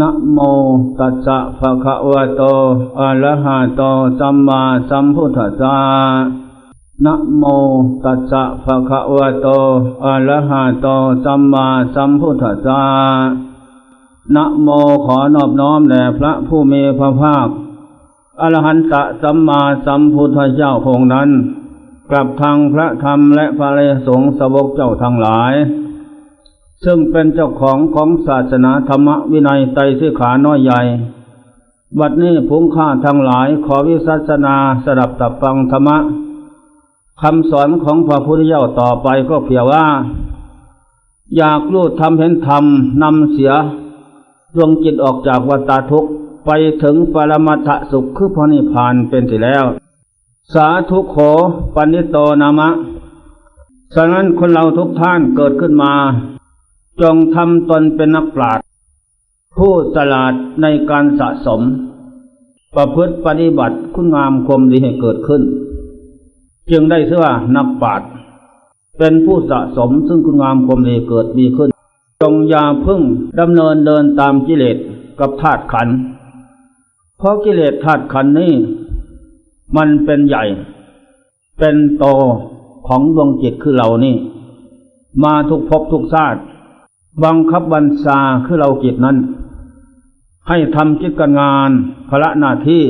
นะโมตัสสะภะคะวะโต อะระหะโต สัมมาสัมพุทธัสสะ นะโมตัสสะภะคะวะโต อะระหะโต สัมมาสัมพุทธัสสะ นะโมขอนอบน้อมแด่พระผู้มีพระภาค อรหันตสัมมาสัมพุทธเจ้าพงค์นั้น กลับทางพระธรรมและพระเลสงสวกเจ้าทั้งหลาย ซึ่งเป็นเจ้าของของศาสนาธรรมวินัยไตรสิขาน้อยใหญ่ บัดนี้พุงข้าทั้งหลายขอวิสัชนาสดับตับฟังธรรมะคำสอนของพระพุทธเจ้าต่อไปก็เพียงว่า อยากรู้ทำเห็นธรรมนำเสียดวงจิตออกจากวัฏทุกข์ไปถึงปรมัตถสุขคือพระนิพพานเป็นที่แล้ว สาธุโขปนิโตนามะฉะนั้นคนเราทุกท่านเกิดขึ้นมา จงทำตนเป็นนักปราชญ์ผู้ฉลาดในการสะสม ประพฤติปฏิบัติคุณงามความดีให้เกิดขึ้น จึงได้ชื่อว่านักปราชญ์เป็นผู้สะสมซึ่งคุณงามความดีเกิดมีขึ้น จงยาพึ่งดำเนินเดินตามกิเลสกับธาตุขัน เพราะกิเลสธาตุขันนี้มันเป็นใหญ่ เป็นโตของดวงจิตคือเรานี่ มาทุกภพทุกชาติ บังคับบัญชาคือเราจิตนั้น ให้ทำกิจการงานภระหน้าที่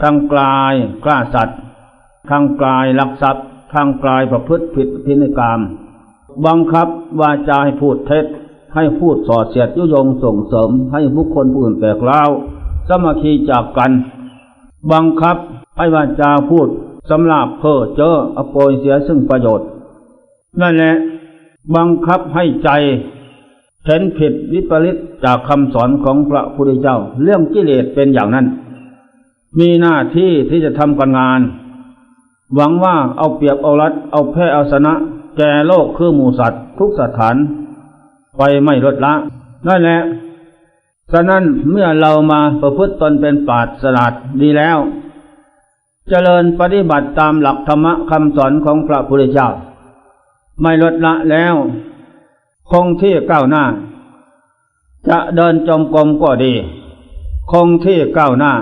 ทางกลายกล้าสัตว์ ทางกลายลักทรัพย์ ทางกลายประพฤติผิดพินัยกรรม บังคับวาจาให้พูดเท็จ ให้พูดส่อเสียดยุยงส่งเสริม ให้บุคคลผู้อื่นแตกเล่าสมัคคีจากกัน บังคับให้วาจาพูดสำหรับเพ้อเจ้ออโปยเสียซึ่งประโยชน์นั่นแหละ บังคับให้ใจเห็นผิดวิปริตจากคำสอนของพระพุทธเจ้า เรื่องกิเลสเป็นอย่างนั้น มีหน้าที่ที่จะทำการงาน หวังว่าเอาเปรียบเอารัด เอาแพ้เอาชนะ แก่โลกคือหมูสัตว์ ทุกสถาน ไปไม่ลดละ นั่นแหละฉะนั้นเมื่อเรามาประพฤติตนเป็นปาดสลัดดีแล้ว เจริญปฏิบัติตามหลักธรรมคำสอนของพระพุทธเจ้า ไม่ลดละแล้ว คงที่ก้าวหน้า จะเดินจมกรมก็ดี คงที่ก้าวหน้า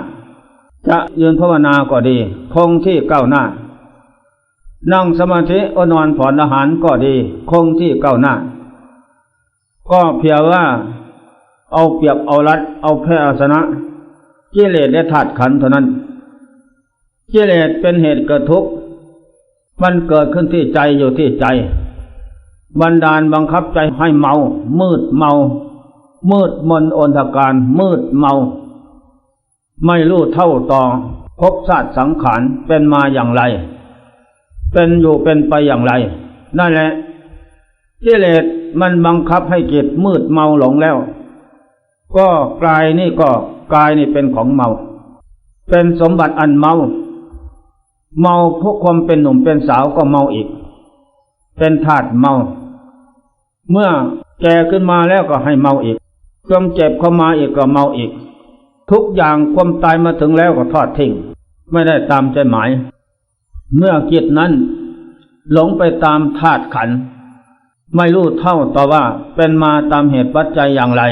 จะยืนภาวนาก็ดี คงที่ก้าวหน้า นั่งสมาธิอนอนผ่อนอาหารก็ดี คงที่ก้าวหน้า ก็เพียงว่าเอาเปรียบเอารัด เอาแพ้อาชนะกิเลสและธาตุขันธ์เท่านั้นกิเลสเป็นเหตุเกิดทุกข์ มันเกิดขึ้นที่ใจอยู่ที่ใจ บันดาลบังคับใจให้เมา มืดเมา มืดมนอนทการ มืดเมา ไม่รู้เท่าต่อภพชาติสังขารเป็นมาอย่างไร เป็นอยู่เป็นไปอย่างไร นั่นแหละกิเลสมันบังคับให้จิตมืดเมาหลงแล้ว ก็กายนี่ก็กายนี่เป็นของเมา เป็นสมบัติอันเมา เมาพวกความเป็นหนุ่มเป็นสาวก็เมาอีก เป็นธาตุเมา เมื่อแก่ขึ้นมาแล้วก็ให้เมาอีกความเจ็บเข้ามาอีกก็เมาอีก ทุกอย่างความตายมาถึงแล้วก็ทอดทิ้งไม่ได้ตามใจหมาย เมื่อจิตนั้น หลงไปตามธาตุขัน ไม่รู้เท่าต่อว่าเป็นมาตามเหตุปัจจัยอย่างไร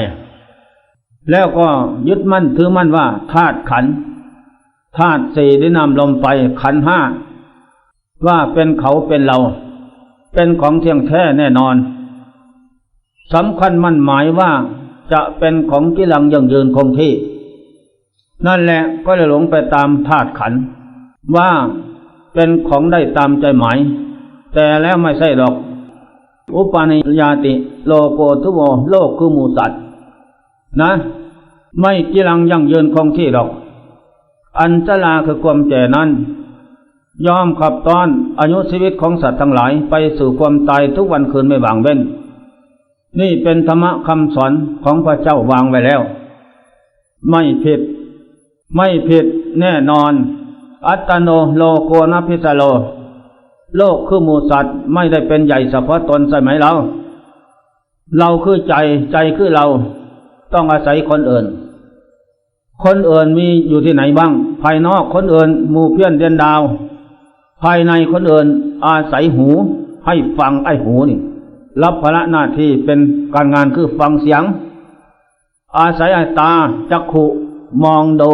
แล้วก็ยึดมั่นถือมั่นว่าธาตุขันธาตุสี่ได้นำลมไปขันห้าว่าเป็นเขาเป็นเรา เป็นของเที่ยงแท้แน่นอน สำคัญมั่นหมายว่าจะเป็นของกิลังยังยืนคงที่ นั่นแหละก็เลยหลงไปตามธาตุขัน ว่าเป็นของได้ตามใจหมาย แต่แล้วไม่ใช่หรอก อุปาณิยาติ โลโกทุโมโลกคือหมูสัตว์นะ ไม่กิลังยั่งยืนคงที่หรอก อันจลาคือความแก่นั้นยอมขับต้อนอายุชีวิตของสัตว์ทั้งหลายไปสู่ความตายทุกวันคืนไม่บางเว้น นี่เป็นธรรมะคำสอนของพระเจ้าวางไว้แล้ว ไม่ผิด ไม่ผิดแน่นอน อัตโนโลโกนพิสโล โลกคือหมูสัตว์ไม่ได้เป็นใหญ่เฉพาะตนใช่ไหมเรา เราคือใจใจคือเรา ต้องอาศัยคนอื่น คนอื่นมีอยู่ที่ไหนบ้าง ภายนอกคนอื่นหมู่เพี้ยนเดียนดาว ภายในคนอื่นอาศัยหู ให้ฟังไอ้หูนี่ รับภาระหน้าที่เป็นการงานคือฟังเสียง อาศัยตาจักขุมองดู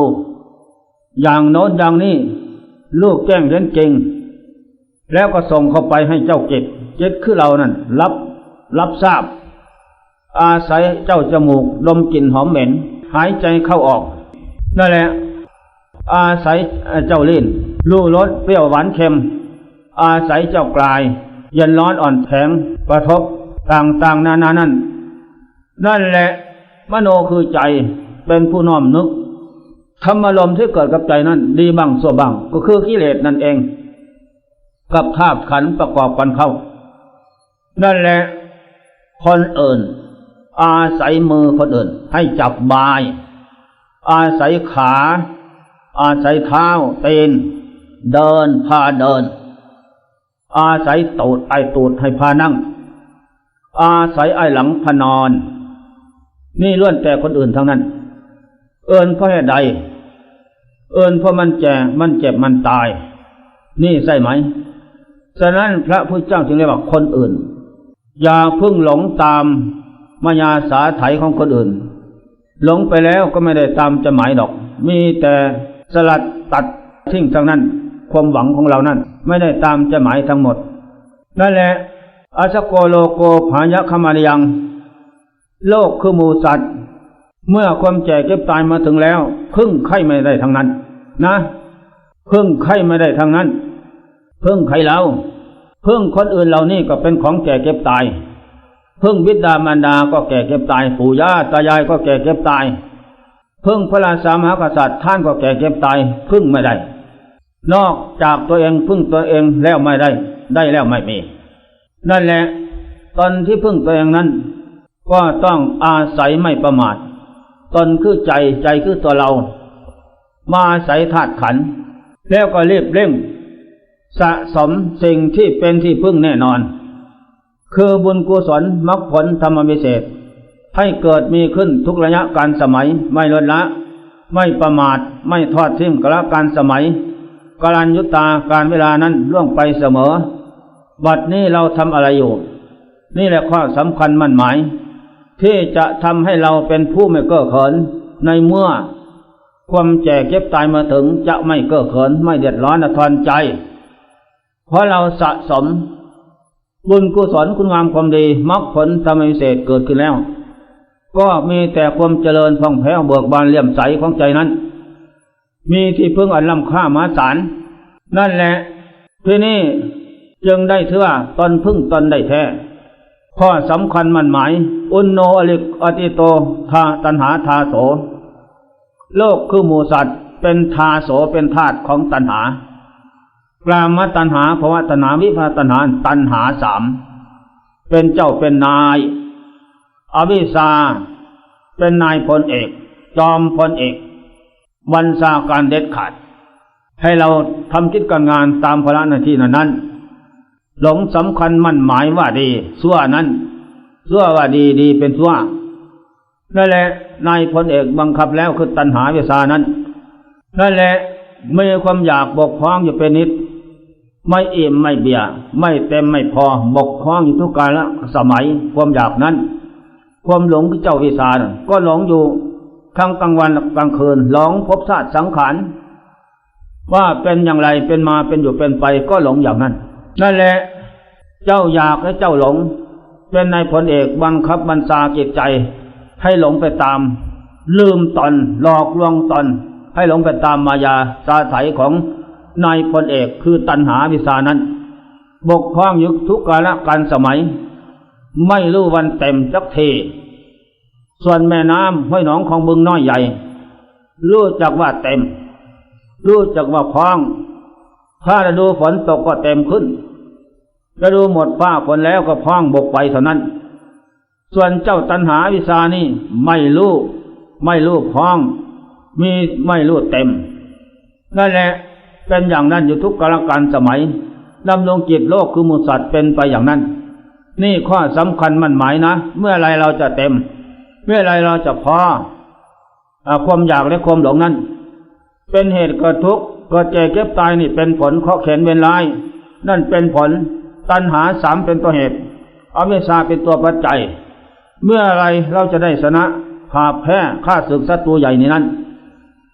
อย่างโน้นอย่างนี้ลูกแจ้งเห็นจริง แล้วก็ส่งเข้าไปให้เจ้าเจ็ดเจ็ดคือเรานั่นรับรับทราบ อาศัยเจ้าจมูกลมกลิ่นหอมเหม็น หายใจเข้าออกนั่นแหละ อาศัยเจ้าลิ้นรู้รสเปรี้ยวหวานเค็ม อาศัยเจ้ากลาย เย็นร้อนอ่อนแข็งกระทบต่างๆ นานานั่นนั่นแหละมโนคือใจเป็นผู้น้อมนึกธรรมารมที่เกิดกับใจนั้น ดีบ้างสั่วบ้างก็คือกิเลสนั่นเอง กับธาตุขันประกอบกันเข้า นั่นแหละคนอื่น อาศัยมือคนอื่น ให้จับบาย อาศัยขา อาศัยเท้าเตนเดินพาเดิน อาศัยตูดไอตูดให้พานั่ง อาศัยไอหลังพานอน นี่ล้วนแต่คนอื่นทั้งนั้น เอินเพราะเหตุใด เอินเพราะมันแก่มันเจ็บมันตาย นี่ใช่ไหม ฉะนั้นพระพุทธเจ้าจึงเรียกว่าคนอื่น อย่าพึ่งหลงตามมายาสาไถของคนอื่น หลงไปแล้วก็ไม่ได้ตามจะหมายดอก มีแต่สลัดตัดทิ้งทั้งนั้น ความหวังของเรานั้นไม่ได้ตามจะหมายทั้งหมดนั่นแหละอาสโกโลโกภายะขมาริยัง โลกคือมูสัตว์ เมื่อความแก่เก็บตายมาถึงแล้วพึ่งไข่ไม่ได้ทั้งนั้น นะพึ่งไข่ไม่ได้ทั้งนั้นพึ่งใครเราพึ่งคนอื่นเหล่านี้ก็เป็นของแก่เก็บตายพึ่งบิดามารดาก็แก่เก็บตาย ปู่ย่าตายายก็แก่เก็บตายพึ่งพระราชามหากษัตริย์ท่านก็แก่เก็บตายพึ่งไม่ได้ นอกจากตัวเองพึ่งตัวเองแล้วไม่ได้ ได้แล้วไม่มี นั่นแหละตอนที่พึ่งตัวเองนั้น ก็ต้องอาศัยไม่ประมาท ตนคือใจใจคือตัวเรา มาอาศัยธาตุขัน แล้วก็รีบเร่ง สะสมสิ่งที่เป็นที่พึ่งแน่นอน คือบุญกุศลมรรคผลธรรมวิเศษ ให้เกิดมีขึ้นทุกระยะการสมัยไม่ลดละ ไม่ประมาทไม่ทอดทิ้งกละการสมัย กาลันยุตตาการเวลานั้นล่วงไปเสมอ บัดนี้เราทำอะไรอยู่ นี่แหละข้อสำคัญมั่นหมาย ที่จะทำให้เราเป็นผู้ไม่เก้อเขิน ในเมื่อ ความแก่เก็บตายมาถึงจะไม่เก้อเขิน ไม่เดือดร้อนทอนใจ เพราะเราสะสม บุญกุศลคุณงามความดีมรรคผลธรรมวิเศษเกิดขึ้นแล้ว ก็มีแต่ความเจริญผ่องแผ้วเบิกบานเลี่ยมใสของใจนั้น มีที่พึ่งอันล้ำค่ามาศาลนั่นแหละที่นี่จึงได้ถือว่าตอนพึ่งตอนได้แท้ ข้อสำคัญมันหมาย อุนโนอลิกอติโตทาตันหาทาโส โลกคือหมูสัตว์เป็นทาโสเป็นธาตุของตันหากลามตันหาภวตันหาวิภาตันหาตันหาสามเป็นเจ้าเป็นนาย อวิชาเป็นนายพลเอก จอมพลเอก บัญชาการเด็ดขาด ให้เราทำกิจการงานตามภาระหน้าที่นั้น หลงสำคัญมั่นหมายว่าดีสั่วนั้นสั่วว่าดีดีเป็นสั่วนั่นแหละนายพลเอกบังคับแล้วคือตันหาวิชานั้น นั่นแหละมีความอยากบกพร่องอยู่เป็นนิด ไม่เอิ่มไม่เบียไม่เต็มไม่พอบกพร่องอยู่ทุกกาละสมัยความอยากนั้น ความหลงที่เจ้าวิสานก็หลงอยู่ ทั้งกลางวันกลางคืนหลงพบชาติสังขารว่าเป็นอย่างไรเป็นมาเป็นอยู่เป็นไปก็หลงอย่างนั้น นั่นแหละ เจ้าอยากและเจ้าหลง เป็นนายพลเอกบังคับบัญชาจิตใจ ให้หลงไปตาม ลืมตนหลอกลวงตนให้หลงไปตามมายาสาไถของนายพลเอกคือตันหาวิสานั้น บกพร่องยุคทุกกาลการสมัย ไม่รู้วันเต็มจักที ส่วนแม่น้ำห้วยหนองของบึงน้อยใหญ่ รู้จักว่าเต็ม รู้จักว่าพร่อง ถ้าฤดูฝนตกก็เต็มขึ้นฤดูหมดฟ้าฝนแล้วก็พร่องบกไปเท่านั้น ส่วนเจ้าตันหาวิสานี่ไม่รู้ ไม่รู้พร่อง มีไม่รู้เต็ม นั่นแหละเป็นอย่างนั้นอยู่ทุกกาลการสมัยดำรงจิตโลกคือมูสัตว์เป็นไปอย่างนั้น นี่ข้อสำคัญมันหมายนะ เมื่อไรเราจะเต็ม เมื่อไรเราจะพอความอยากและความหลงนั้น เป็นเหตุเกิดทุกข์เกิดแก่เก็บตายนี่เป็นผลข้อเข็นเวรลาย นั่นเป็นผลตัณหาสามเป็นตัวเหตุอวิชชาเป็นตัวปัจจัย เมื่อไรเราจะได้ชนะหาแพ้ข้าศึกศัตรูใหญ่ในนั้น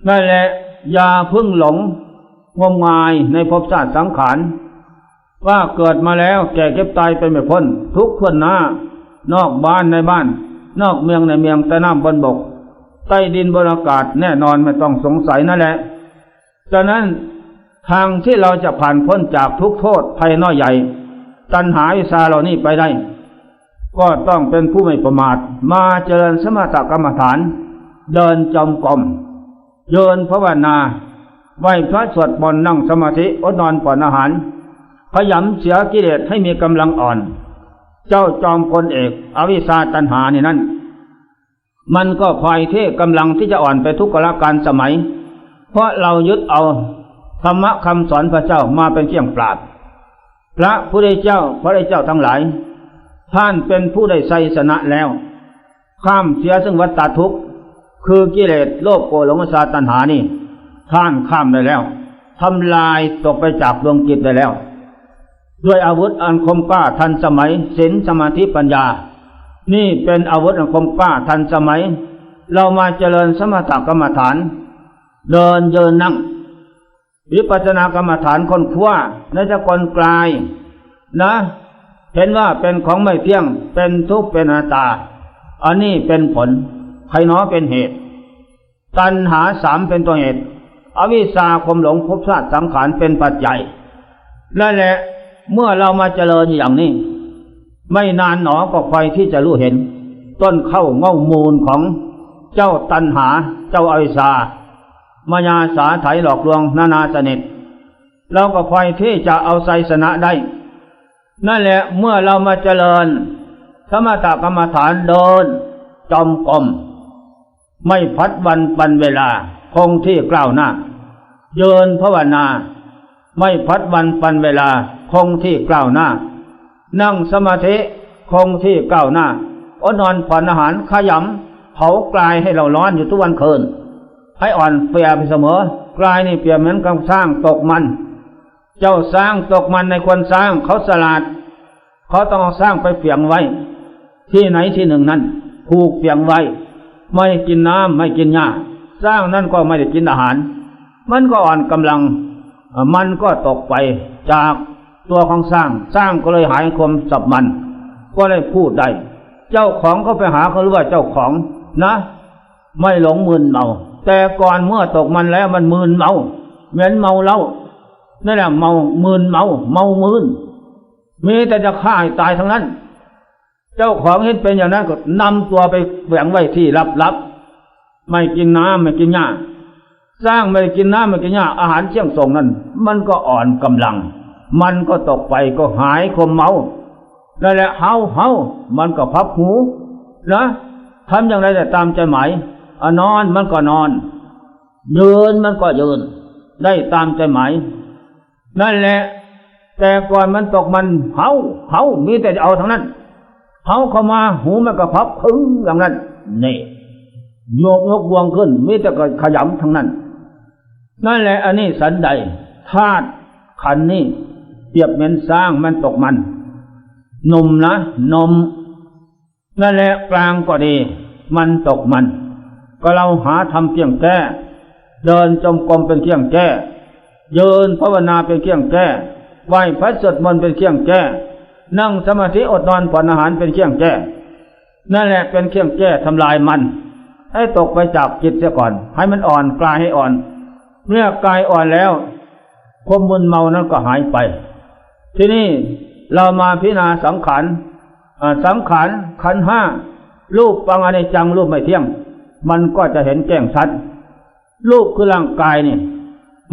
นั่นแหละอย่าพึ่งหลงงมงายในภพชาติสังขารว่าเกิดมาแล้วแก่เก็บตายไปไม่พ้นทุกข์ทวนหน้านอกบ้านในบ้าน นอกเมืองในเมืองใต้น้ำบนบก ใต้ดินบนอากาศแน่นอนไม่ต้องสงสัยนั่นแหละฉะนั้นทางที่เราจะผ่านพ้นจากทุกโทษภัยน้อยใหญ่ ตัณหาวิชาเหล่านี้ไปได้ ก็ต้องเป็นผู้ไม่ประมาท มาเจริญสมถกรรมฐาน เดินจมกรมเยินภาวนาไหวพระสวดมนต์นั่งสมาธิอดนอนผ่อนอาหาร พยำเสียกิเลสให้มีกำลังอ่อน เจ้าจอมพลเอก อวิชาตันหานี่นั่น มันก็พลอยเท่กำลังที่จะอ่อนไปทุกกลการสมัย เพราะเรายึดเอาธรรมะคำสอนพระเจ้ามาเป็นเครื่องปราบพระผู้ได้เจ้าพระได้เจ้าทั้งหลาย ท่านเป็นผู้ได้ไสสนะแล้ว ข้ามเสียซึ่งวัฏฏะทุกข์ คือกิเลสโลภโกรธหลงสาตัณหานี่ ท่านข้ามได้แล้วทำลายตกไปจากดวงจิตได้แล้ว ด้วยอาวุธอันคมกล้าทันสมัยศีลสมาธิปัญญา นี่เป็นอาวุธอันคมกล้าทันสมัย เรามาเจริญสมถกรรมฐาน เดินเยินนั่ง วิปัสสนากรรมฐานคนคว้าในจะกลกลาย นะ เห็นว่าเป็นของไม่เที่ยงเป็นทุกข์เป็นอนัตตา อันนี้เป็นผลใครหนอเป็นเหตุ ตัณหาสามเป็นตัวเหตุ อวิชชาความหลงภพชาติสังขารเป็นปัจจัยนั่นแหละ เมื่อเรามาเจริญอย่างนี้ ไม่นานหนอก็ไฟที่จะรู้เห็น ต้นเข้าเง่ามูลของเจ้าตัณหาเจ้าอวิชามายาสาไถหลอกลวงนานาสนิทเราก็ไฟที่จะเอาไสสนะได้ นั่นแหละเมื่อเรามาเจริญสมถกรรมฐานเดินจอมกลมไม่พัดวันปันเวลาคงที่กล่าวหน้าเยินภาวนา ไม่พัดวันปันเวลา คงที่กล่าวหน้า นั่งสมาธิคงที่กล่าวหน้าอดนอนผ่อนอาหารขยำเผากลายให้เราร้อนอยู่ทุกวันคืนให้อ่อนเปียบเสมอกลายนี่เปียเหมือนกับสร้างตกมัน เจ้าสร้างตกมันในคนสร้างเขาสลาด เขาต้องเอาสร้างไปเปียงไว้ ที่ไหนที่หนึ่งนั้นผูกเปียงไว้ ไม่กินน้ำไม่กินหญ้าสร้างนั่นก็ไม่ได้กินอาหาร มันก็อ่อนกำลัง มันก็ตกไปจาก ตัวของสร้าง สร้างก็เลยหายคมสับมัน ก็เลยพูดได้ เจ้าของเขาไปหาเขารู้ว่าเจ้าของนะ ไม่หลงมึนเมา แต่ก่อนเมื่อตกมันแล้วมันมึนเมาเหมือนเมาเล้านั่นแหละเมามึนเมา เมามึนมีแต่จะฆ่าให้ตายทั้งนั้น เจ้าของเห็นเป็นอย่างนั้นก็นำตัวไปแฝงไว้ที่ลับๆไม่กินน้ำไม่กินหญ้าสร้างไม่กินน้ำไม่กินหญ้าอาหารเชี่ยงส่งนั้น มันก็อ่อนกำลัง มันก็ตกไปก็หายคมเมานั่นแหละเฮาเฮามันก็พับหูนะทำอย่างไรแต่ตามใจหมายอนอนมันก็นอนยืนมันก็ยืนได้ตามใจหมายนั่นแหละ แต่ก่อนมันตกมันเฮาเฮามีแต่จะเอาทั้งนั้นเฮาเข้ามาหูมันก็พับพึ่งอย่างนั้นนี่โยกยกวงขึ้นมีแต่ก็ขยำทั้งนั้น นั่นแหละ อันนี้สันใดธาตุขันนี่ เปรียบเหมือนสร้างมันตกมัน นมนะ นมนั่นแหละกลางก็ดี มันตกมัน ก็เราหาทำเพียงแก้เดินจมกรมเป็นเที่ยงแก้เยินภาวนาเป็นเที่ยงแก้ไหวพระสวดมนต์เป็นเที่ยงแก้นั่งสมาธิอดนอนผ่อนอาหารเป็นเที่ยงแก้นั่นแหละเป็นเครื่องแก้ทำลายมัน ให้ตกไปจากจิตเสียก่อน ให้มันอ่อนกลายให้อ่อน เมื่อกายอ่อนแล้วความมึนเมานั้นก็หายไป ที่นี่เรามาพิจารณาสังขารอ่าสังขารขันห้ารูปปังอนิจจังรูปไม่เที่ยง มันก็จะเห็นแจ้งชัดรูปคือร่างกายนี่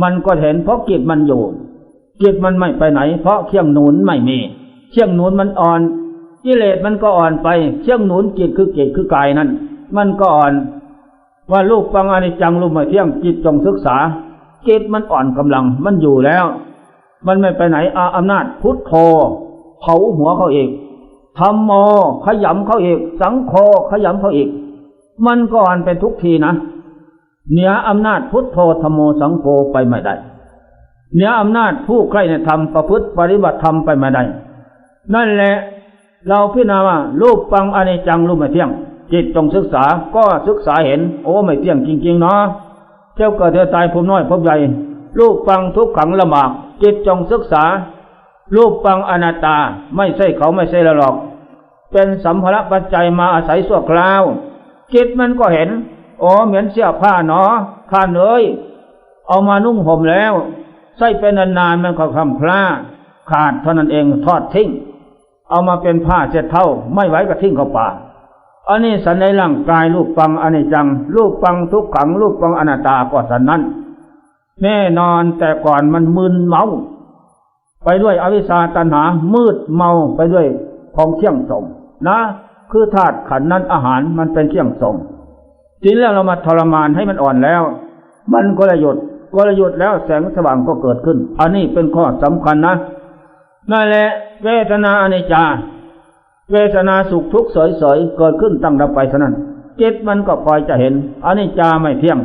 มันก็เห็นเพราะกิจมันอยู่กิจมันไม่ไปไหน เพราะเครื่องหนุนไม่มีเครื่องหนุนมันอ่อนกิเลสมันก็อ่อนไปเครื่องหนุนกิจคือกิจคือกายนั้น มันก็อ่อน ว่ารูปปังอนิจจังรูปไม่เที่ยงจิตจงศึกษาจิตมันอ่อนกำลังมันอยู่แล้ว มันไม่ไปไหนอาอำนาจ พุทโธเผาหัวเขาเองธรรมโมขยำเขาเอีกสังโฆขยำเขาเอีกมันก็อ่อนเป็นทุกทีนะเหนืออำนาจพุทโธธรรมโมสังโฆไปไม่ได้เหนืออำนาจผู้ใกล้ในธรรมประพฤติปฏิบัติธรรมไปไม่ได้ นั่นแหละเราพิจารณาว่ารูปปังอเนจังรูปไม่เที่ยง จิตจงศึกษาก็ศึกษาเห็น โอ้ไม่เที่ยงจริงๆเนาะเที่ยวเกิดเที่ยวตายผมน้อยผมใหญ่ รูปฟังทุกขังละหมาก จิตจงศึกษา รูปฟังอนัตตาไม่ใช่เขาไม่ใช่เราหรอก เป็นสัมภาระปัจจัยมาอาศัยส่วคราว จิตมันก็เห็นโอ้เหมือนเสื้อผ้าเนาะข้านเอ้ยเอามานุ่งห่มแล้วใส่ไปนานๆมันก็คำพลาขาดเท่านั้นเองทอดทิ้ง เอามาเป็นผ้าเจ็ดเท่า ไม่ไหวก็ทิ้งเข้าป่าอันนี้สันในร่างกายรูปฟังอันิจจังรูปฟังทุกขังรูปฟังอนัตตาก็สันนั้น แน่นอนแต่ก่อนมันมึนเมา ไปด้วยอวิชชาตันหา มืดเมาไปด้วยของเที่ยงสมนะ คือธาตุขันนั้นอาหารมันเป็นเที่ยงสมทีนี้เรามาทรมานให้มันอ่อนแล้ว มันก็เลยหยุดก็เลยหยุดแล้วแสงสว่างก็เกิดขึ้น อันนี้เป็นข้อสำคัญนะนั่นแหละเวทนาอนิจจาเวทนาสุขทุกข์เสยๆเกิดขึ้นตั้งดับไปเท่านั้นจิตมันก็คอยจะเห็นอนิจจาไม่เที่ยง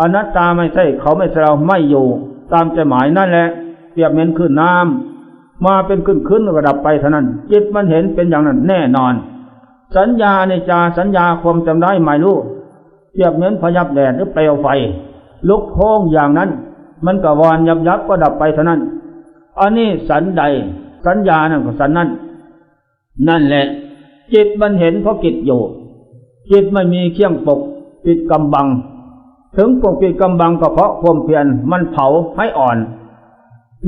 อนัตตาไม่ใช่เขาไม่ใช่เราไม่อยู่ ตามใจหมายนั่นแหละเปรียบเหมือนขึ้นน้ำมาเป็นขึ้นขึ้นก็ดับไปเท่านั้นจิตมันเห็นเป็นอย่างนั้นแน่นอน สัญญาในจาสัญญาความจำได้หมายรู้เปรียบเหมือนพยับแดดหรือเปลวไฟลุกโพงอย่างนั้น มันก็วอนยับยับก็ดับไปเท่านั้นอันนี้สันใด สัญญานั่นก็สันนั้น นั่นแหละ จิตมันเห็นเพราะกิจอยู่จิตไม่มีเครื่องปกปิดกำบัง ถึงปกปิดกำบังก็เพราะความเพียรมันเผาให้อ่อน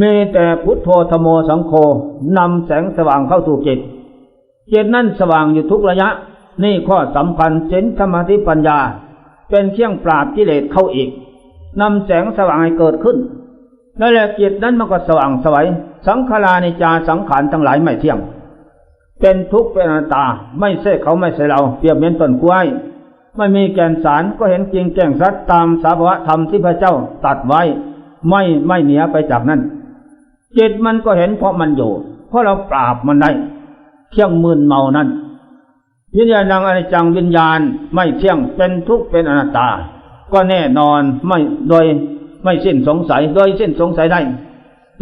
มีแต่พุทโธธโมสังโฆนำแสงสว่างเข้าสู่จิตจิตนั่นสว่างอยู่ทุกระยะ นี่ข้อสำคัญเจนสมธิปัญญา เป็นเครื่องปราบกิเลสเข้าอีกนำแสงสว่างให้เกิดขึ้นนั่นแหละจิตนั้นมันก็สว่างสวัยสังขารานิจาสังขารทั้งหลายไม่เที่ยง เป็นทุกข์เป็นอนัตตาไม่ใช่เขาไม่ใช่เราเปรียบเหมือนต้นกล้วย ไม่มีแก่นสารก็เห็นจริงแจ้งสัตตามสภาวะธรรมที่พระเจ้าตัดไว้ ไม่ไม่เหนียไปจากนั้นจิตมันก็เห็นเพราะมันอยู่ เพราะเราปราบมันได้เที่ยงมืนเมานั้นวิญญาณังอนิจังวิญญาณไม่เที่ยงเป็นทุกข์เป็นอนัตตา ก็แน่นอนไม่โดยไม่สิ้นสงสัยโดยสิ้นสงสัยได้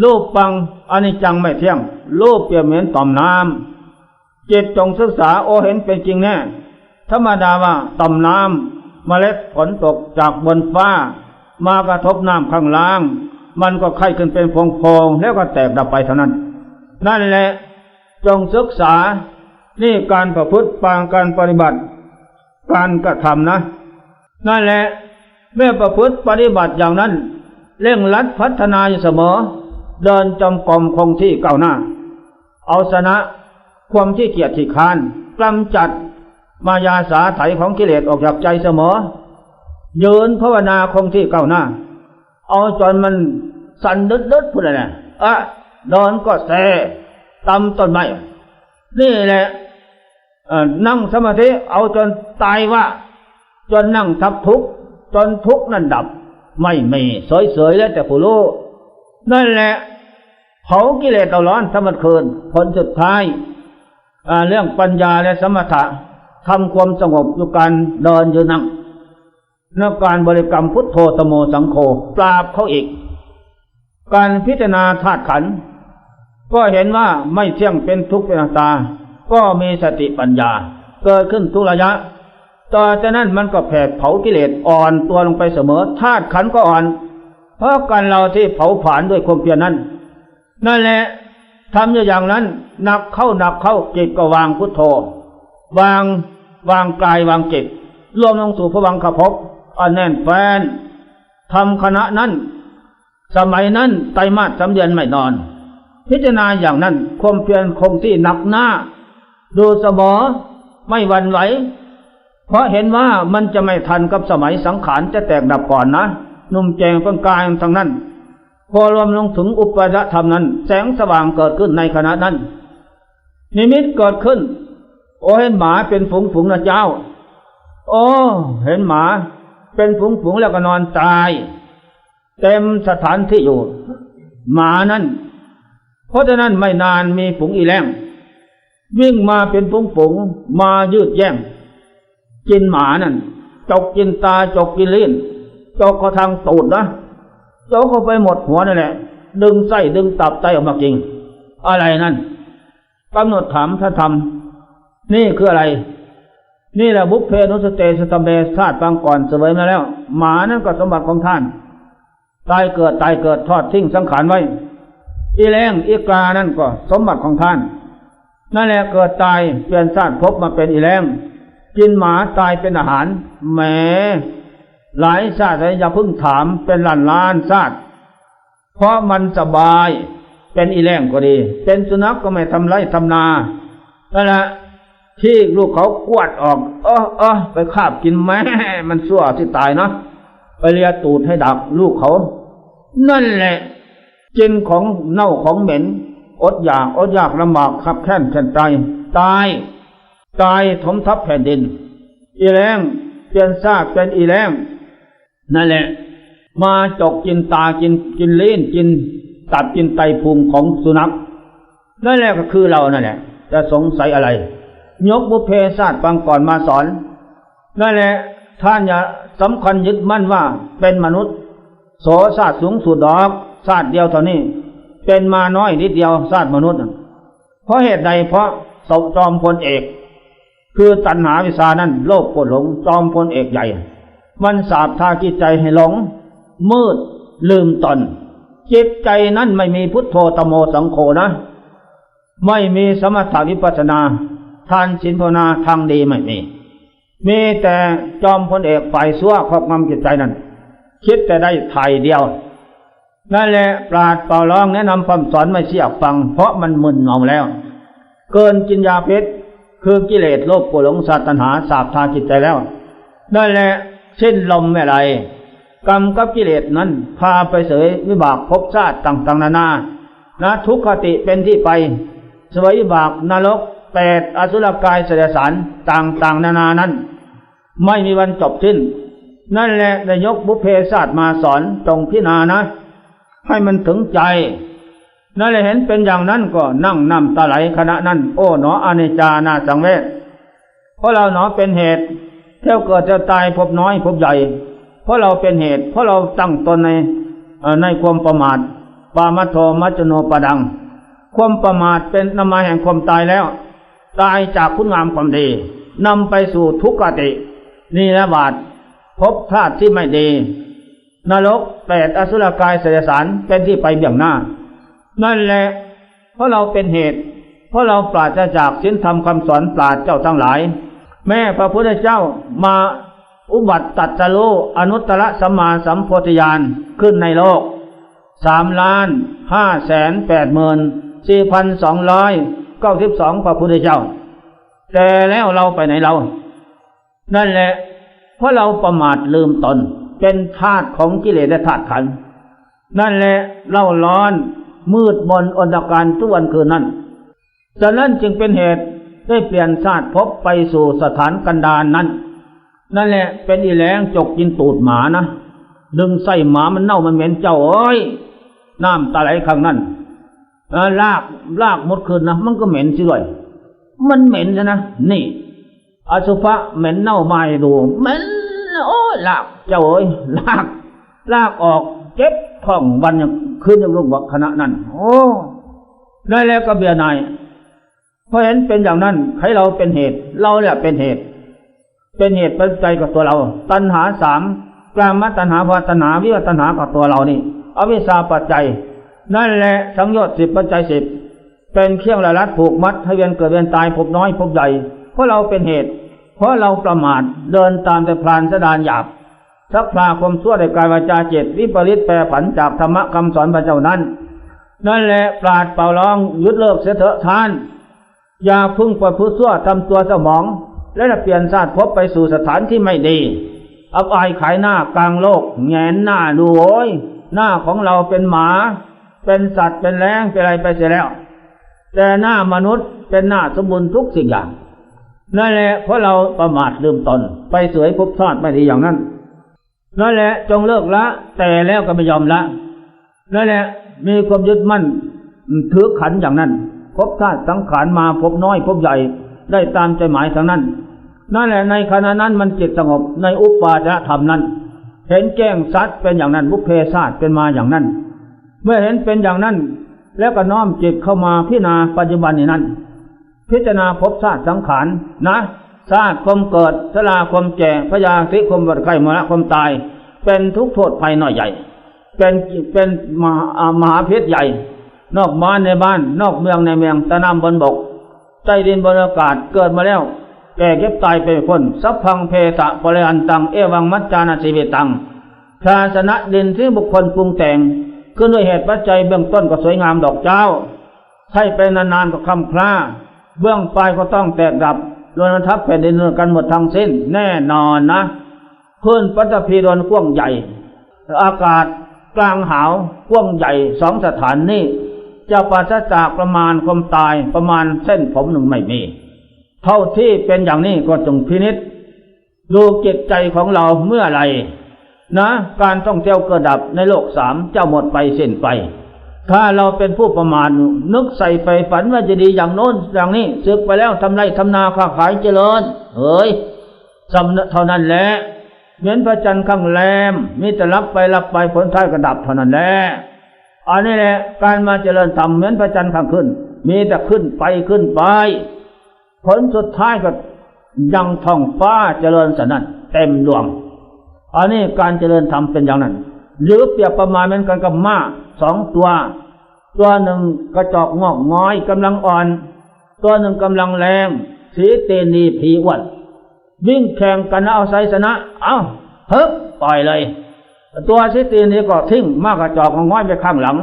รูปปังอนิจังไม่เที่ยงรูปเปรียบเหมือนต่อมน้ำจิตจงศึกษาโอเห็นเป็นจริงแน่ ธรรมดาว่าต่อมน้ำเมล็ดฝนตกจากบนฟ้า มากระทบน้ำข้างล่าง มันก็ไข้ขึ้นเป็นพองๆแล้วก็แตกดับไปเท่านั้น นั่นแหละจงศึกษา นี่การประพฤติปางการปฏิบัติ การกระทำนะ นั่นแหละเมื่อประพฤติปฏิบัติอย่างนั้น เร่งรัดพัฒนาอยู่เสมอ เดินจำกรมคงที่ก้าวหน้า เอาชนะความที่เกียจที่ค้านกำจัด มายาสาไถของกิเลสออกจากใจเสมอ ยืนภาวนาคงที่ก้าวหน้า เอาจนมันสั่นดึดดึดพูดอะไรนะอะเดินก็แซ่ตำต้นไม้นี่แหละนั่งสมาธิเอาจนตายว่า จนนั่งทับทุกข์จนทุกข์นั้นดับ ไม่มีสวยๆแล้วแต่ผู้รู้นั่นแหละเผากิเลสเอาร้อนทั้งวันคืนผลสุดท้ายเรื่องปัญญาและสมถะ ทำความสงบอยู่การเดินยู่นั่งนักการบริกรรมพุทโธตโมสังโฆปราบเขาอีก การพิจารณาธาตุขัน ก็เห็นว่าไม่เที่ยงเป็นทุกข์เป็นตา ก็มีสติปัญญา เกิดขึ้นทุกระยะต่อจากนั้นมันก็แผดเผากิเลสอ่อนตัวลงไปเสมอธาตุขันก็อ่อน เพราะการเราที่เผาผลาญด้วยความเพียรนั้น นั่นแหละทำอย่างนั้นหนักเข้าหนักเข้าจิตก็วางพุทโธวาง วางกายวางจิตรวมลงสู่พระวังขภพอันแน่นแฟนทำคณะนั้น สมัยนั้นไตรมาสสำเดือนไม่นอน พิจารณาอย่างนั้นความเพียรคงที่หนักหน้า ดูสมอไม่วันไหว เพราะเห็นว่ามันจะไม่ทันกับสมัยสังขารจะแตกดับก่อนนะหนุ่มแจงเพิ่งกายทั้งนั้น พอรวมลงถึงอุปยธรรมนั้น แสงสว่างเกิดขึ้นในขณะนั้น นิมิตเกิดขึ้น โอ้เห็นหมาเป็นฝูงฝูงนะเจ้า โอ้เห็นหมาเป็นฝูงฝูงแล้วก็นอนตาย เต็มสถานที่อยู่ หมานั้น เพราะฉะนั้นไม่นานมีฝูงอีแรงวิ่งมาเป็นฝูงฝูงมายืดแย่งกินหมานั่นจกกินตาจกกินลิ้นจกเขาทางตูดนะจกเข้าไปหมดหัวนั่นแหละ ดึงไส้ดึงตับไตออกมากินอะไรนั่นกำหนดถามถ้าทำ นี่คืออะไร นี่แหละบุพเพนุสเตสตมเบชาติปางก่อนเสวยมาแล้ว หมานั่นก็สมบัติของท่าน ตายเกิดตายเกิดทอดทิ้งสังขารไว้ อีแรงอีกานั่นก็สมบัติของท่าน นั่นแหละเกิดตายเปลี่ยนชาติพบมาเป็นอีแรงกินหมาตายเป็นอาหารแหมหลายชาติเลยอย่าเพิ่งถามเป็นล้านล้านชาติ เพราะมันสบายเป็นอีแรงก็ดี เป็นสุนัขก็ไม่ทำไรทำนานั่นแหละ ที่ลูกเขากวดออก เออเออไปคาบกินแม่มันสั่วที่ตายเนาะไปเลียตูดให้ดักลูกเขา นั่นแหละกินของเน่าของเหม็น อดอยากอดอยากลำบากขับแค้นแค้นใจตาย ตายถมทับแผ่นดิน อีแรงเปลี่ยนซากเป็นอีแรงนั่นแหละ มาจกกินตากินกินเลิ้นกิน ตับกินไตพุงของสุนัขนั่นแหละก็คือเรานั่นแหละจะสงสัยอะไร ยกบุพเพศาสตร์ปังก่อนมาสอนนั่นแหละท่านอย่าสำคัญยึดมั่นว่าเป็นมนุษย์ โสศาสตร์สูงสุดดอกศาสตร์เดียวเท่านี้ เป็นมาน้อยนิดเดียวศาสตร์มนุษย์นะเพราะเหตุใดเพราะสมจอมพลเอก คือตัณหาวิชานั้นโลภโกรหลงจอมพลเอกใหญ่ มันสาบทาจิตใจให้หลง มืดลืมตนจิตใจนั้นไม่มีพุทโธตโมสังโฆนะ ไม่มีสมถาวิปัสนา ทานสินภาวนาทางดีไม่มีมีแต่จอมพลเอกฝ่ายซัวครอบงำจิตใจนั้น คิดแต่ได้ไถ่เดียวนั่นแหละปราดเป่าร้องแนะนำคำสอนไม่เสียฟัง เพราะมันมึนเงาแล้ว เกินกินยาพิษคือกิเลสโลภโกรธหลงสัตว์ตัณหาสาบทาจิตใจแล้วนั่นแหละสิ้นลมไม่ไรกรรมกับกิเลสนั้น พาไปเสยวิบากภพชาติต่างๆนานานะทุกขติเป็นที่ไป สวยวิบากนรก แปดอสุรกายเสดสารต่างๆ นานานั้น ไม่มีวันจบสิ้น นั่นแหละนายกบุพเพศาสตร์มาสอนตรงพิจารณานะ ให้มันถึงใจ นั่นแหละเห็นเป็นอย่างนั้นก็นั่งนำตาไหลขณะนั้น โอ้หนออเนจานาสังเวชเพราะเราหนอเป็นเหตุเที่ยวเกิดจะตายพบน้อยพบใหญ่ เพราะเราเป็นเหตุ เพราะเราตั้งตนในในความประมาทปามัทโทมัจโนปดัง ความประมาทเป็นนำมาแห่งความตายแล้ว ตายจากคุณงามความดีนำไปสู่ทุกขตินี่ละบาทพบธาตุที่ไม่ดี นรกแปดอสุรกายเสดสารเป็นที่ไปเบี่ยงหน้า นั่นแหละเพราะเราเป็นเหตุ เพราะเราปราศจากศีลธรรมคำสอนปราดเจ้าทั้งหลาย แม่พระพุทธเจ้ามาอุบัติตัดสรู้อนุตตรสัมมาสัมโพธิญาณขึ้นในโลกสามล้านห้าแสนแปดหมื่นสี่พันสองร้อย เก้าสิบสองพระพุทธเจ้า แต่แล้วเราไปไหนเรา นั่นแหละ เพราะเราประมาทลืมตน เป็นธาตุของกิเลสและธาตุขัน นั่นแหละเล่าร้อนมืดมนอนตการทุกวันคืนนั้นฉะนั้นจึงเป็นเหตุได้เปลี่ยนชาติภพไปสู่สถานกันดารนนั้น นั่นแหละเป็นอีแรงจกกินตูดหมานะดึงไส้หมามันเน่ามันเหม็นเจ้าเอ้ยน้ำตาไหลข้างนั้น ลากลากหมดคืนนะมันก็เหม็นสิด้วยมันเหม็นนะนี่อสุภะเหม็นเน่าไม้ดูเหม็นโอ้ลากเจ้าเอ้ยลาก ลากออกเจ็บท้องวันยังคืนยังลงวักขณะนั้น โอ้ได้แล้วก็เบียร์นายเพราะเห็นเป็นอย่างนั้นใครเราเป็นเหตุ เราเนี่ยเป็นเหตุ เป็นเหตุเป็นใจกับตัวเรา ตัณหาสามกลามตัณหาภาวตัณหาวิวัตัณหากับตัวเรานี่อวิชชาปัจจัย นั่นแหละสังโยชน์สิบปัจจัยสิบเป็นเครื่องละลัดผูกมัดให้เวียนเกิดเวียนตายพบน้อยพบใหญ่เพราะเราเป็นเหตุ เพราะเราประมาทเดินตามแต่พลานสดานหยาบสักพลาความชั่วในกายวาจาเจตวิปริตแปรผันจากธรรมะคำสอนพระเจ้านั้น นั่นแหละปราดเป่าร้องยุดเลิกเสียเถอะทาน อย่าพึ่งปล่อยผู้ชั่วทำตัวสมอง และเปลี่ยนชาติพบไปสู่สถานที่ไม่ดีอับอายขายหน้ากลางโลกแงนหน้าดูโอยหน้าของเราเป็นหมา เป็นสัตว์เป็นแรงเป็นอะไรไปเสียแล้ว แต่หน้ามนุษย์เป็นหน้าสมบูรณ์ทุกสิ่งอย่างนั่นแหละเพราะเราประมาทลืมตน ไปสวยพชาติไม่ดีอย่างนั้นนั่นแหละจงเลิกละ แต่แล้วก็ไม่ยอมละนั่นแหละมีความยึดมั่นถือขันอย่างนั้นพบชาตสังขารมาพบน้อยพบใหญ่ได้ตามใจหมายทั้งนั้น นั่นแหละในขณะนั้นมันจิตสงบในอุปาจารธรรมนั้น เห็นแจ้งสัตว์เป็นอย่างนั้นบุพเพศาสตร์เป็นมาอย่างนั้น เมื่อเห็นเป็นอย่างนั้น แล้วก็น้อมจิตเข้ามาพิจารณาปัจจุบันนี้นั้น พิจารณาพบชาติสังขารนะชาติความเกิดชราความแก่พยาธิความบัดไข้มรณะความตาย เป็นทุกโทษภัยน้อยใหญ่ เป็นเป็นมหามหาพิษใหญ่ นอกบ้านในบ้าน นอกเมืองในเมืองตะนำบนบกใต้ดินบนอากาศเกิดมาแล้วแก่เก็บตายไปคนสัพพังเพสะปริอันตัง เอวังมัจจานาสิเวตังภาชนะดินที่บุคคลปรุงแต่ง ขึ้นด้วยเหตุปัจจัยเบื้องต้นก็สวยงามดอกเจ้าใช้ไปนานๆก็คำคล้าเบื้องปลายก็ต้องแตกดับโดนทับแผ่นดินกันหมดทั้งสิ้น แน่นอนนะพื้นปัตภีดนกว้างใหญ่ อากาศกลางหาวกว้างใหญ่สองสถานนี้จะปราศจากประมาณความตายประมาณเส้นผมหนึ่งไม่มี เท่าที่เป็นอย่างนี้ก็จงพินิษดูจิตใจของเราเมื่อไหร นะ การท่องเที่ยวกิดดับในโลกสามเจะหมดไปเส้นไป ถ้าเราเป็นผู้ประมาทนึกใส่ไฟฝันว่าจะดีอย่างโน้นอย่างนี้ศึกไปแล้วทำไรทำนาค้าขายเจริญเฮ้ยสำเท่านั้นแหละเหมือนพระจันทร์ข้างแรมมีแต่รับไปรับไปผลท้ายก็ดับเท่านั้นแหละอันนี้แหละการมาเจริญธรรมเหมือนพระจันทร์ข้างขึ้น มีแต่ขึ้นไปขึ้นไป ผลสุดท้ายก็ยังท้องฟ้าเจริญสนั่นเต็มดวง อันนี้การเจริญธรรมเป็นอย่างนั้น หรือเปรียบประมาณเหมือนกันกับม้าสองตัว ตัวหนึ่งกระจอกงอกง้อยกำลังอ่อน ตัวหนึ่งกำลังแรงสีเตนีผีอ้วนวิ่งแข่งกันเอาไซสนะ เอาเฮ้บปล่อยเลย ตัวสีเตนีก็ทิ้งมากกระจอกงอกง้อยไปข้างหลัง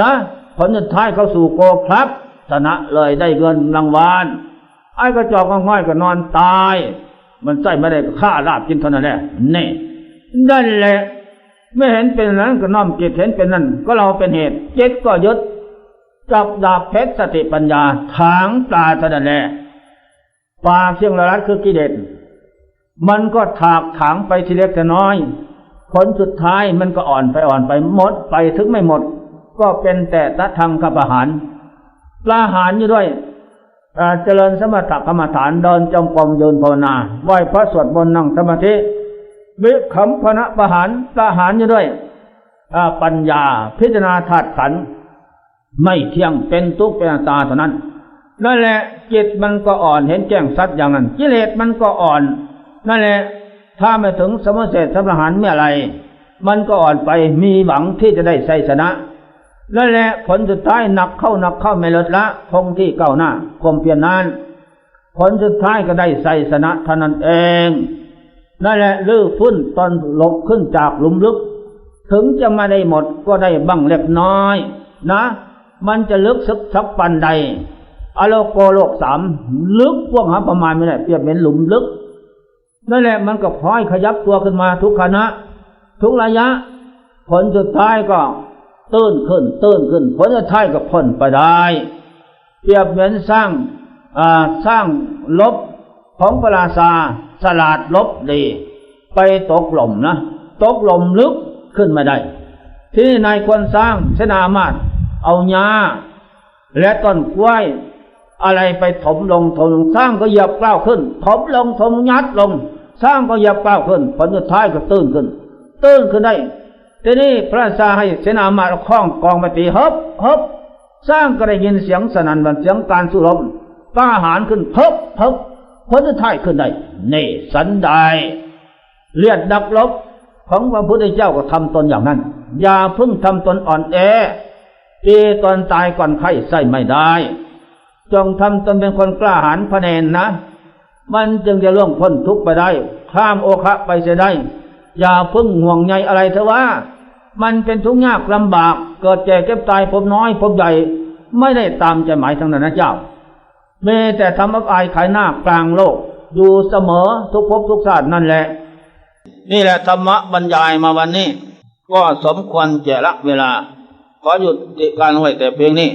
นะผลสุดท้ายเขาสู่โกครับชนะเลยได้เงินรางวัลไอ้กระจอกงอกง้อยก็นอนตาย มันใส่ไม่ได้ฆ่าลาบกินเท่านั้นแหละนี่ นั่นแหละไม่เห็นเป็นนั้นก็น้อมจิตเห็นเป็นนั่นก็เราเป็นเหตุจิตก็ยึดจับดาบเพชรสติปัญญาถางตาเท่านั้นแหละปาเสียงละลัดคือกิเลสมันก็ถากถางไปทีเล็กแต่น้อย ผลสุดท้ายมันก็อ่อนไปอ่อนไปหมดไปถึงไม่หมด ก็เป็นแต่ตะทางกับอาหารปลาหารอยู่ด้วยอาเจริญสมถกรรมฐานเดินจงกรมยืนภาวนาไหว้พระสวดมนต์นั่งสมาธิ วิขำพนะประหารประหารอยู่ด้วยปัญญาพิจารณาธาตุขันไม่เที่ยงเป็นทุกข์เป็นตาเท่านั้นนั่นแหละจิตมันก็อ่อนเห็นแจ้งสัตย์อย่างนั้นกิเลสมันก็อ่อน นั่นแหละถ้าไม่ถึงสมเสร็จสัมหารเมื่อไรมันก็อ่อนไปมีหวังที่จะได้ไสชนะนั่นแหละผลสุดท้ายหนักเข้าหนักเข้าไม่ลดละคงที่เก้าวหน้าคมเพียรนาน ผลสุดท้ายก็ได้ไสชนะเท่านั้นเอง นั่นแหละลื้อฟื้นตอนหลบขึ้นจากหลุมลึก ถึงจะมาได้หมดก็ได้บ้างเล็กน้อย นะ มันจะลึกสักสักปันใดอโลโกโลกสามลึกพวกหาประมาณไม่ได้เปรียบเหมือนหลุมลึก นั่นแหละมันก็พลอยขยับตัวขึ้นมาทุกขณะ ทุกระยะ ผลสุดท้ายก็ตื้นขึ้นตื้นขึ้น ผลสุดท้ายก็พ้นไปได้ เปรียบเหมือนสร้างอ่าสร้างลบของพราชา สลาดลบดี ไปตกหล่มนะ ตกหล่มลึกขึ้นมาได้ ที่นายควรสร้างเสนามาตเอาหญ้าและต้นกล้วยอะไรไปถมลงถมลงสร้างก็เหยียบกล้าวขึ้นถมลงถมยัดลง สร้างก็เหยียบกล้าวขึ้นผลสุดท้ายก็ตื้นขึ้น ตื้นขึ้นได้ทีนี้พระราชาให้เสนามาตรเอาข้องกองไปตีฮึบฮึบสร้างก็ได้ยินเสียงสนั่นหวันเสียงการสู้รบกล้าหาญขึ้นฮึบฮึบ ผลสุดท้ายขึ้นได้นี่สันไดเลียดดักลบของพระพุทธเจ้าก็ทำตนอย่างนั้น อย่าพิ่งทำตนอ่อนแอตีตอนตายก่อนไข้ใส่ไม่ได้ จงทำตนเป็นคนกล้าหาญพเนนนะ มันจึงจะล่วงพ้นทุกข์ไปได้ ข้ามโอคะไปเสียได้ อย่าพิ่งห่วงใยอะไรเถอะว่า มันเป็นทุกข์ยากลำบาก เกิดแก่เก็บตายพบน้อยพบใหญ่ ไม่ได้ตามใจหมายทั้งนั้นนะเจ้า มแต่ทำอับอายขายหน้ากลางโลก อยู่เสมอทุกภพทุกชาตินั่นแหละ นี่แหละธรรมะบรรยายมาวันนี้ ก็สมควรแก่ละเวลา ขอหยุดติการไว้แต่เพียงนี้